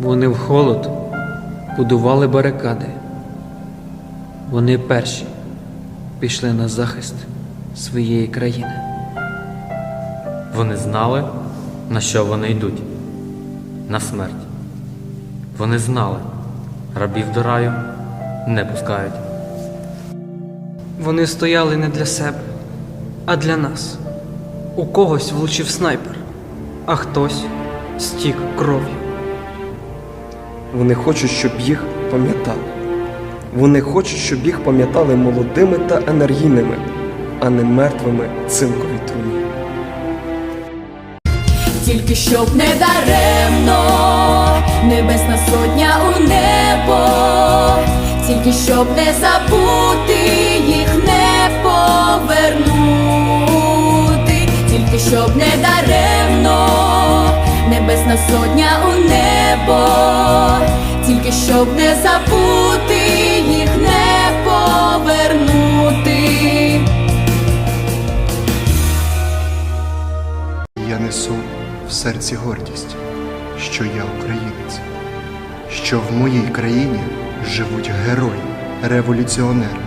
Вони в холод будували барикади. Вони перші пішли на захист своєї країни. Вони знали, на що вони йдуть на смерть. Вони знали, рабів до раю не пускають. Вони стояли не для себе, а для нас. У когось влучив снайпер, а хтось стік кров'ю. Вони хочуть, щоб їх пам'ятали. Вони хочуть, щоб їх пам'ятали молодими та енергійними, а не мертвими цинкові труні. Тільки щоб не даремно, небесна сотня у небо, тільки щоб не забути їх не повернути, тільки щоб не щоб не забути їх не повернути. Я несу в серці гордість, що я українець, що в моїй країні живуть герої, революціонери.